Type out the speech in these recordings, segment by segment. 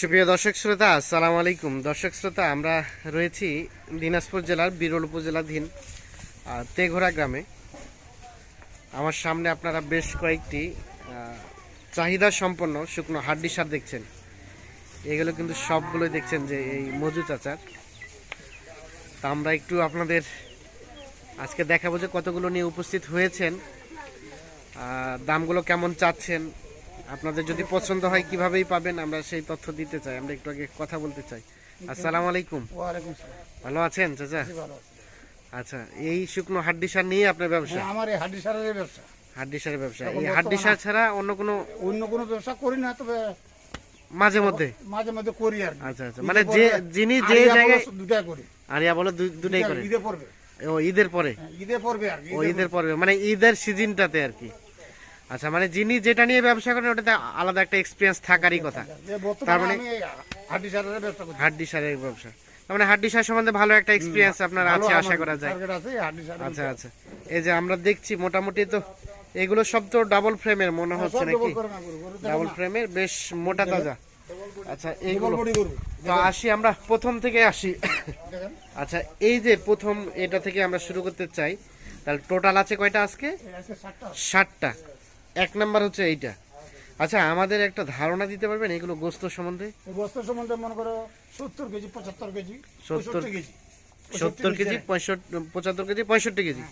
সুপ্রিয় দর্শক শ্রোতা, আসসালামু আলাইকুম। দর্শক শ্রোতা, আমরা রয়েছি দিনাজপুর জেলার বিরল উপজেলাধীন তেঘোড়া গ্রামে। আমার সামনে আপনারা বেশ কয়েকটি চাহিদা সম্পন্ন শুকনো হাড্ডি সার দেখছেন। এগুলো কিন্তু সবগুলোই দেখছেন যে এই মজু চাচার। তা আমরা একটু আপনাদের আজকে দেখাবো যে কতগুলো নিয়ে উপস্থিত হয়েছেন দামগুলো কেমন চাচ্ছেন আপনাদের যদি পছন্দ হয় কিভাবেই পাবেন আমরা সেই তথ্য দিতে চাই। আমরা একটু আগে কথা বলতে চাই। আসসালামু আলাইকুম। ভালো আছেন চাচা। আচ্ছা এই শুকনো হাড্ডি সার নিয়ে আপনার ব্যবসা? হ্যাঁ, আমার এই হাড্ডি সারের ব্যবসা। হাড্ডি সারের ব্যবসা এই হাড্ডি সার ছাড়া অন্য কোনো অন্য কোনো ব্যবসা করি না তবে মাঝে মধ্যে? মাঝে মধ্যে করি আর আচ্ছা আচ্ছা। মানে যে যিনি যে জায়গায় দুটাই করি। আরিয়া বলে দুটাই করে? ঈদে পড়বে। ও ঈদের পরে? হ্যাঁ, আর ও ঈদের পরে মানে ঈদের সিজনটাতে আর কি? আচ্ছা মানে যিনি যেটা নিয়ে ব্যবসা করেন ওটাতে আলাদা একটা এক্সপিরিয়েন্স থাকারই কথা। তার মানে- হাড্ডি সারের ব্যবসা তার মানে হাড্ডি সার সম্বন্ধে ভালো একটা এক্সপিরিয়েন্স আপনার আছে আশা করা যায়। আচ্ছা আচ্ছা। এই যে আমরা দেখছি মোটামুটি তো এগুলো সব তো ডাবল ফ্রেমের মনে হ্যাঁ, হচ্ছে নাকি? ডাবল ফ্রেমের বেশ মোটা তাজা। আচ্ছা এইগুলো। তো আসি আমরা প্রথম থেকে আসি। আচ্ছা এই যে প্রথম এটা থেকে আমরা শুরু করতে চাই তাহলে টোটাল আছে কয়টা আজকে। ষাটটা এক নাম্বার হচ্ছে এইটা। আচ্ছা আমাদের একটা ধারণা দিতে পারবেন এগুলো গোস্ত সম্বন্ধে? বস্তার সম্বন্ধে মনে করো সত্তর কেজি পঁচাত্তর কেজি 70 পঁয়ষট্টি কেজি। সত্তর কেজি পঁয়ষট্টি পঁচাত্তর কেজি পঁয়ষট্টি কেজি।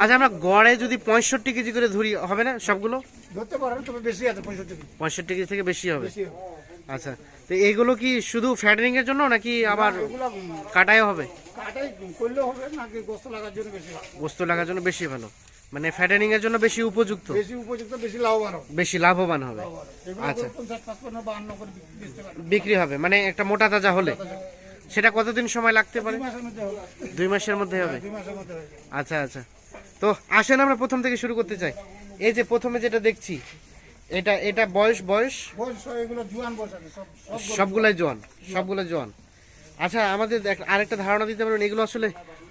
আচ্ছা আমরা গড়ে যদি পঁয়ষট্টি কেজি করে ধরি হবে না সবগুলো? ধরতে পারেন তবে বেশি আছে পঁয়ষট্টি কেজি। পঁয়ষট্টি কেজি থেকে বেশি হবে। আচ্ছা তো এগুলো কি শুধু ফ্যাটারিং এর জন্য নাকি আবার হবে? কাটাই করলেও হবে নাকি গোস্ত লাগার জন্য বেশি গোস্ত লাগার জন্য বেশি ভালো। মানে ফ্যাটারিং এর জন্য বেশি উপযুক্ত? বেশি উপযুক্ত বেশি লাভবান হবে। বেশি লাভবান হবে। আচ্ছা। বিক্রি হবে মানে একটা মোটা তাজা হলে? সেটা কতদিন সময় লাগতে পারে? দুই মাসের মধ্যে হবে। দুই মাসের মধ্যে হবে? দুই মাসের মধ্যে হয়ে আচ্ছা আচ্ছা। তো আসেন আমরা প্রথম থেকে শুরু করতে চাই। এই যে প্রথমে যেটা দেখছি এটা এটা বয়স বয়স? সবগুলাই জোয়ান। সবগুলাই জোয়ান। আচ্ছা আমাদের আরেকটা ধারণা দিতে পারবেন এগুলো আসলে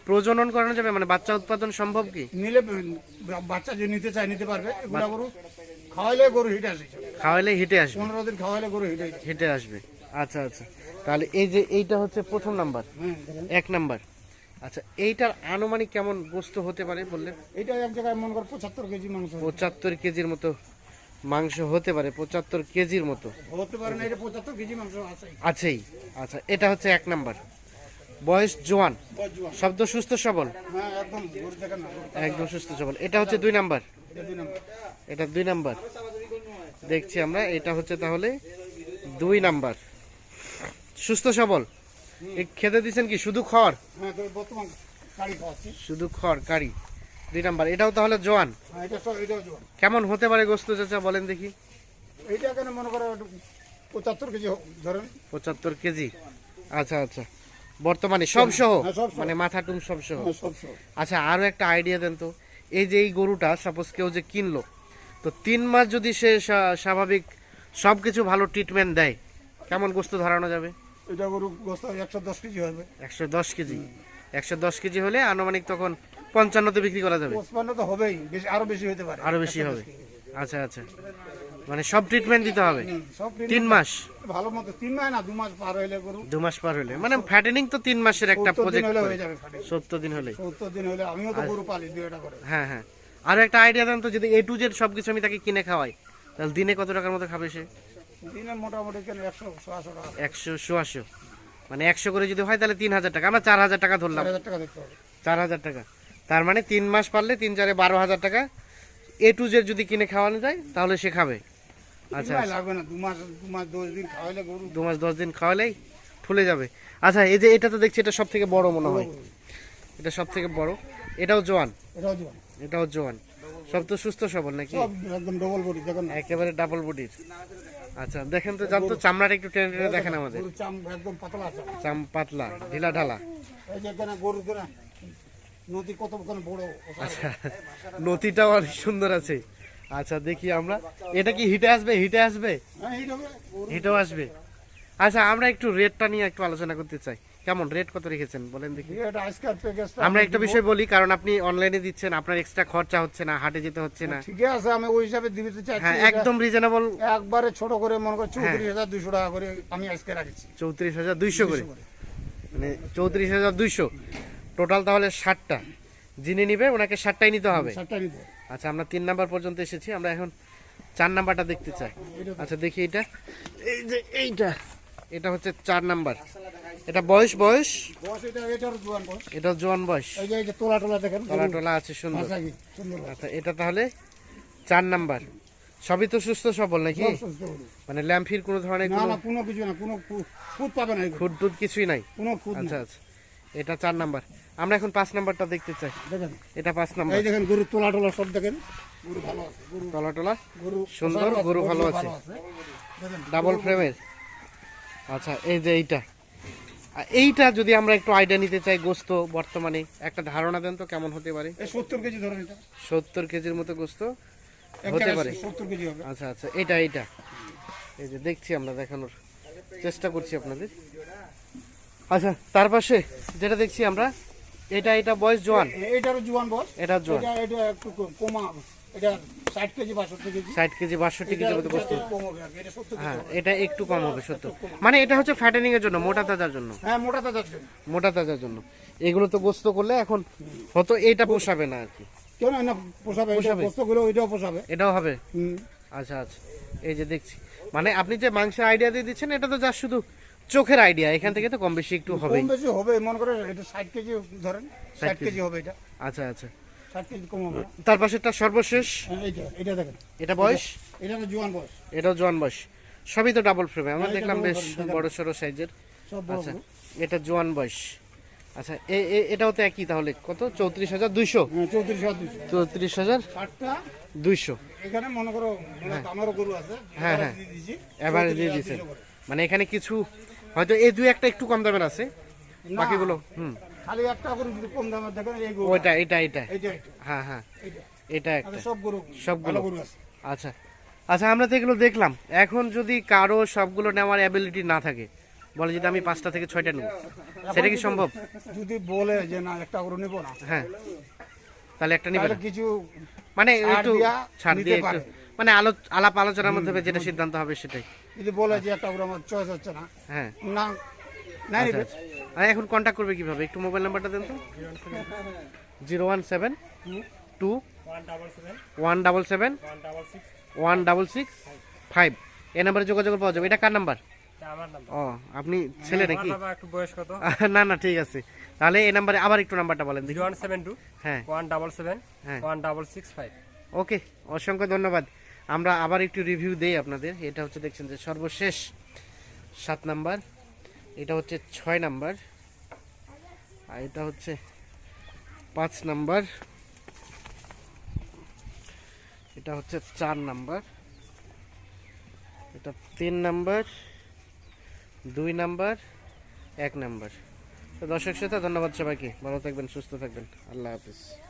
প্রজনন করানো যাবে? মানে বাচ্চা উৎপাদন সম্ভব কি? নিলে বাচ্চা যে নিতে চায় নিতে পারবে। এগুলা গরু খাওয়াইলে গরু হিট আসে। খাওয়াইলে হিটে আসবে? পনেরো দিন খাওয়াইলে গরু হিট হেঁটে আসবে। আচ্ছা আচ্ছা। তাহলে এই যে এইটা হচ্ছে প্রথম নাম্বার। এক নাম্বার। আচ্ছা এইটার আনুমানিক কেমন গোস্ত হতে পারে বললেন এইটা এক জায়গায় মনে কর পঁচাত্তর কেজি মাংস। পঁচাত্তর কেজির মতো মাংস হতে পারে পঁচাত্তর কেজির মতো। হতে পারে না এটা পঁচাত্তর কেজি মাংস আছে। আছেই। আচ্ছা এটা হচ্ছে এক নাম্বার। বয়স জোয়ান। শব্দ সুস্থ সবল? হ্যাঁ একদম সুস্থ সবল। এটা হচ্ছে দুই নাম্বার? এটা দুই নম্বর। এটা দুই নাম্বার। দেখছি আমরা এটা হচ্ছে তাহলে দুই নাম্বার। সুস্থ সবল? এই খেতে দিচ্ছেন কি? শুধু খড়? হ্যাঁ শুধু খড় কারি। দুই নাম্বার। এটাও তাহলে জোয়ান? হ্যাঁ জোয়ান। কেমন হতে পারে গোস্ত চাচা বলেন দেখি। এইটা কেন মনে করো পঁচাত্তর কেজি ধরেন। পঁচাত্তর কেজি। আচ্ছা আচ্ছা। বর্তমানে সব সহ। হ্যাঁ, সব সহ। মানে মাথা টুম সব সহ। হ্যাঁ, সব সব আচ্ছা আরও একটা আইডিয়া দেন তো। এই যে এই গরুটা সাপোজ কেউ যে কিনলো তো তিন মাস যদি সে স্বা- স্বাভাবিক সব কিছু ভালো ট্রিটমেন্ট দেয় কেমন গোস্ত ধরানো যাবে? এটা গরু গোস্ত একশো দশ কেজি হবে। একশো দশ কেজি। একশো দশ কেজি হলে আনুমানিক তখন পঞ্চান্নতে বিক্রি করা যাবে। পঁচপান্ন তো হবেই বেশি আরও বেশি হতে পারে। আরও বেশি হবে। আচ্ছা আচ্ছা। মানে সব ট্রিটমেন্ট দিতে হবে। সব তিন মাস? ভালো মতো তিন মাস না দু মাস পার হইলে গরু। দু মাস পার হলে মানে ফ্যাটেনিং তো তিন মাসের একটা প্রজেক্ট হয়ে যাবে সত্তর দিন হলে সত্তর দিন হলে আমিও তো গরু পালি দুইটা করে। হ্যাঁ হ্যাঁ। আরও একটা আইডিয়া দেন তো যদি এ টু জেড সবকিছু আমি তাকে কিনে খাওয়াই তাহলে দিনে কত টাকার মতো খাবে সে? দিনে মোটামুটি কেন একশো ছশো টাকা। একশো সোয়াশো মানে একশো করে যদি হয় তাহলে তিন হাজার টাকা। আমরা চার হাজার টাকা ধরলাম। চার হাজার টাকা দেখতে হবে। চার হাজার টাকা। তার মানে তিন মাস পারলে তিন চারে বারো হাজার টাকা। এ টু জেড যদি কিনে খাওয়ানো যায় তাহলে সে খাবে। আচ্ছা তিন লাগবে না দু মাস দু মাস দশ দিন খাওয়াইলে গরু। দু মাস দশ দিন খাওয়ালেই ফুলে যাবে। আচ্ছা এই যে এটা তো দেখছি এটা সব থেকে বড় মনে হয়। এটা সব থেকে বড়। এটাও জোয়ান? এটাও জোয়ান। সব তো সুস্থ সবল নাকি? একদম ডবল বডি দেখেন একেবারে ডাবল বডির আচ্ছা দেখেন তো জানতো চামড়াটা একটু টেনে টেনে দেখেন আমাদের। চাম একদম পাতলা চাম পাতলা ঢিলা ঢালা। এই যে এখানে গরু নদী কত বড়। আচ্ছা নতিটাও অনেক সুন্দর আছে। আচ্ছা দেখি আমরা। এটা কি হিটে আসবে? হিটে আসবে? হ্যাঁ হবে হিটেও আসবে। আচ্ছা আমরা একটু রেটটা নিয়ে একটু আলোচনা করতে চাই। কেমন? রেট কত রেখেছেন? বলেন দেখি। আমরা একটা বিষয় বলি কারণ আপনি অনলাইনে দিচ্ছেন আপনার এক্সট্রা খরচা হচ্ছে না হাটে যেতে হচ্ছে না। ঠিক আছে আমি ওই হিসাবে দিতে চাচ্ছি। হ্যাঁ একদম রিজনেবল একবারে ছোট করে মনে করো চৌত্রিশ হাজার দুশো টাকা করে আমি আজকে রাখছি। চৌত্রিশ হাজার দুইশো করে? মানে চৌত্রিশ হাজার দুইশো। টোটাল তাহলে ষাটটা। যিনি নিবে ওনাকে ষাটটাই নিতে হবে। সাতটা নিতে আচ্ছা আমরা তিন নাম্বার পর্যন্ত এসেছি আমরা এখন চার নাম্বারটা দেখতে চাই। আচ্ছা দেখি এটা এই যে এইটা। এটা হচ্ছে চার নাম্বার। এটা বয়স বয়স? এটা জোয়ান বয়স। তোলা টোলা দেখেন। টলা টলা আছে সুন্দর। কি সুন্দর। আচ্ছা এটা তাহলে চার নাম্বার। সবই তো সুস্থ সবল নাকি। মানে ল্যাম্পির কোনো ধরনের কোনো কিছু না কোনো খুদ পাবে না। খুদ টুদ কিছুই নাই? কোনো আচ্ছা আচ্ছা। এটা চার নাম্বার। আমরা এখন পাঁচ নাম্বারটা দেখতে চাই। দেখেন। এটা পাঁচ নাম্বার। এই দেখেন গরু তোলা টোলা সব দেখেন। গরু ভালো আছে গরু টলা টলা? গরু সুন্দর, গরু ভালো আছে। দেখেন ডাবল ফ্রেমের আচ্ছা এই যে এইটা। আর এইটা যদি আমরা একটু আইডিয়া নিতে চাই গোস্ত বর্তমানে একটা ধারণা দেন তো কেমন হতে পারে? এই সত্তর কেজি ধরেন এটা। সত্তর কেজির মতো গোস্ত হতে পারে। সত্তর কেজি হবে। আচ্ছা আচ্ছা এটা এইটা এই যে দেখছি আমরা দেখানোর। চেষ্টা করছি আপনাদের। আচ্ছা তার পাশে যেটা দেখছি আমরা এটা এটা বয়স জোয়ান। এ- এইটারও জোয়ান বস এটা জোয়ান। এটা এটা একটু কম- এটা ষাট কেজি বাষট্টি কেজি। ষাট কেজি বাষট্টি কেজি মতো এটা হ্যাঁ এটা একটু কম হবে সত্য মানে এটা হচ্ছে ফ্যাটেনিং এর জন্য মোটা তাজার জন্য। হ্যাঁ মোটা তাজার জন্য। মোটা তাজার জন্য। এগুলো তো গোস্ত করলে এখন হয়তো এটা পোষাবে না আর কি। কেউ না পোষাবে পোষাবে? গোস্তগুলো ওইটাও পোষাবে। এটাও হবে? হুম। আচ্ছা আচ্ছা। এই যে দেখছি। মানে আপনি যে মাংসের আইডিয়া দিয়ে দিচ্ছেন এটা তো যা শুধু চোখের আইডিয়া এখান থেকে তো কম বেশি একটু হবেই। কম বেশি হবে মনে করে এটা ষাট কেজি ধরেন ষাট কেজি। কেজি। হবে এটা। আচ্ছা আচ্ছা। ষাট কেজি কম হবে। না। তার পাশেরটা সর্বশেষ? হ্যাঁ, এইটা এটা দেখেন। এটা বয়স? এটা তো জোয়ান বয়স। এটাও জোয়ান বয়স। সবই তো ডাবল ফ্রেমে আমরা হ্যাঁ, দেখলাম বেশ বড় সড়ো সাইজের। আচ্ছা এটা জোয়ান বয়স। আচ্ছা এ- এ- এটাও তো একই তাহলে। কত? চৌত্রিশ হাজার দুইশো? হ্যাঁ চৌত্রিশ হাজার দুইশো। এখানে মনে করো আমারও গরু আছে। হ্যাঁ, হ্যাঁ। এবারে দিয়ে 34,000 দিয়েছেন। মানে এখানে কিছু হয়তো এই দুই একটা একটু কম দামের আছে। বাকিগুলো হুম। খালি একটা গরু যদি কম দামের দেখেন এই ওইটা এটা এটা। হ্যাঁ হ্যাঁ। এটা একটা। সবগুলো? আছে। আচ্ছা। আচ্ছা আমরা তো এগুলো দেখলাম। এখন যদি কারও সবগুলো নেওয়ার অ্যাবিলিটি না থাকে বলে যদি আমি পাঁচটা থেকে ছয়টা নেব সেটা কি সম্ভব? যদি বলে যে না একটা গরু নেব না হ্যাঁ। তাহলে একটা নিবে তাহলে না? কিছু মানে একটু ছাড় দিয়ে একটু মানে আলো আলাপ আলোচনার মধ্যে যেটা সিদ্ধান্ত হবে সেটাই। যদি বলে যে একটা আমার চয়েস হচ্ছে না হ্যাঁ। না না আচ্ছা আচ্ছা। আর এখন কন্ট্যাক্ট করবে কীভাবে? একটু মোবাইল নাম্বারটা দেন তো। Zero one seven two one double seven one double six five. এই নাম্বারে যোগাযোগ পাওয়া যাবে। এটা কার নাম্বার? ও আপনি ছেলে নাকি? বাবা একটু বয়স কত না না ঠিক আছে। তাহলে এই নাম্বারে আবার একটু নাম্বারটা বলেন জিরো ওয়ান সেভেন টু হ্যাঁ। ওয়ান ডাবল সেভেন হ্যাঁ। One double six five. Okay অসংখ্য ধন্যবাদ। আমরা আবার একটু রিভিউ দেই আপনাদের। এটা হচ্ছে দেখছেন যে সর্বশেষ সাত নাম্বার, এটা হচ্ছে ছয় নাম্বার, আর এটা হচ্ছে পাঁচ নাম্বার, এটা হচ্ছে চার নাম্বার, এটা তিন নাম্বার, দুই নাম্বার, এক নাম্বার। দর্শক শ্রোতা, ধন্যবাদ সবাইকে। ভালো থাকবেন, সুস্থ থাকবেন। আল্লাহ হাফিজ।